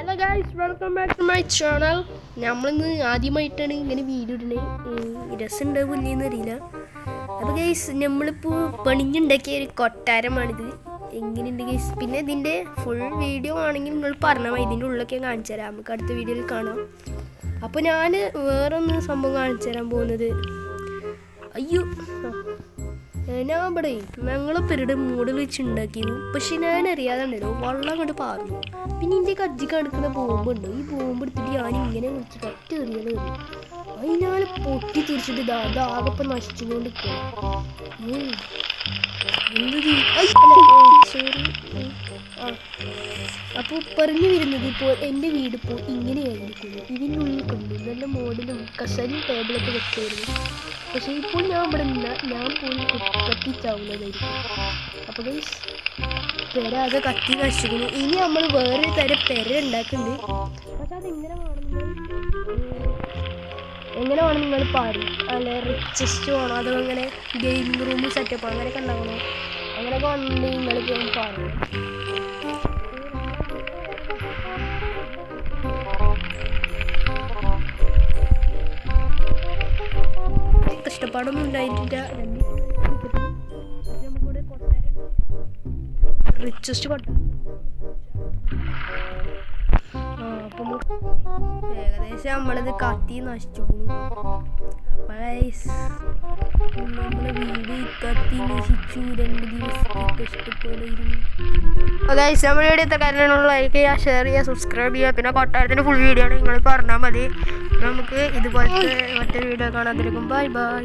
Hello guys welcome back to my channel നമ്മളിന്ന് ആദ്യമായിട്ടാണ് ഇങ്ങനെ വീഡിയോ ഇടുന്നത് രസമുണ്ടാവും ഇല്ലെന്ന് അറിയില്ല. അപ്പോൾ ഗൈസ് നമ്മളിപ്പോൾ പണിഞ്ഞുണ്ടാക്കിയ ഒരു കൊട്ടാരമാണിത്. എങ്ങനെയുണ്ട് ഗൈസ് പിന്നെ ഇതിന്റെ ഫുൾ വീഡിയോ ആണെങ്കിൽ നിങ്ങൾ പറഞ്ഞാൽ മതി. ഇതിന്റെ ഉള്ളിലൊക്കെ കാണിച്ചു തരാം. നമുക്ക് അടുത്ത വീഡിയോയിൽ കാണാം. അപ്പോൾ ഞാൻ വേറൊന്ന് സംഭവം കാണിച്ചു തരാൻ പോകുന്നത്. അയ്യോ ഞാൻ ഇവിടെ ഞങ്ങൾ പെരുടെ മൂടിൽ വെച്ച് ഉണ്ടാക്കിയിരുന്നു പക്ഷെ ഞാൻ അറിയാതെണ്ടല്ലോ വെള്ളം കൊണ്ട് പാർന്നു. പിന്നെ എന്റെ കജ്ജി കിടക്കുന്ന ബോംബുണ്ട്. ഈ ബോംബ് എടുത്തിട്ട് ഞാൻ ഇങ്ങനെ വിളിച്ച് ഒറ്റ എറിയൽ വരും പൊട്ടി തിരിച്ചിട്ട് ഇതാ ഇതാകപ്പം നശിച്ചുകൊണ്ട് സോറി ആ. പറഞ്ഞു വരുന്നത് ഇപ്പോൾ എന്റെ വീട് ഇപ്പോൾ ഇങ്ങനെയായിരിക്കുന്നു. ഇതിനുള്ളിൽ കൊണ്ട് നല്ല മോഡലും കസലും ടേബിളൊക്കെ വെച്ചായിരുന്നു പക്ഷേ ഇപ്പോൾ ഞാൻ ഇവിടെ നിന്ന് ഞാൻ പോയി കത്തിച്ചാവുന്നതായിരിക്കും അപ്പോൾ ഗൈസ് പെര അത് കത്തി നശിക്കുന്നു. ഇനി നമ്മൾ വേറെ തരം പെര ഉണ്ടാക്കുന്നുണ്ട് പക്ഷെ അത് നിങ്ങൾ? എങ്ങനെ വേണം നിങ്ങൾ പാടും അല്ല റിച്ചസ്റ്റ് വേണോ? അതോ അങ്ങനെ ഗെയിമിംഗ് റൂം സെറ്റപ്പ് അങ്ങനെയൊക്കെ ഉണ്ടാവണോ അങ്ങനെയൊക്കെ വന്നിട്ടുണ്ടെങ്കിൽ നിങ്ങൾ പാടും കഷ്ടപ്പാടൊന്നും ഉണ്ടായിട്ടില്ല. അപ്പം ഏകദേശം നമ്മളിത് കത്തി നശിച്ചു നമ്മളെ വീട് കത്തി നശിച്ചു. രണ്ട് ദിവസത്തെ കഷ്ടപ്പാടായിരുന്നു ഗൈസ് വീഡിയോ ഇത്ര കാര്യങ്ങളുള്ള ലൈക്ക് ചെയ്യുക ഷെയർ ചെയ്യുക സബ്സ്ക്രൈബ് ചെയ്യുക. പിന്നെ കൊട്ടാരത്തിന്റെ ഫുൾ വീഡിയോ ആണ്. നിങ്ങൾ പറഞ്ഞാൽ മതി. നമുക്ക് ഇതുപോലത്തെ മറ്റൊരു വീഡിയോ കാണാതിരിക്കും ബൈ ബൈ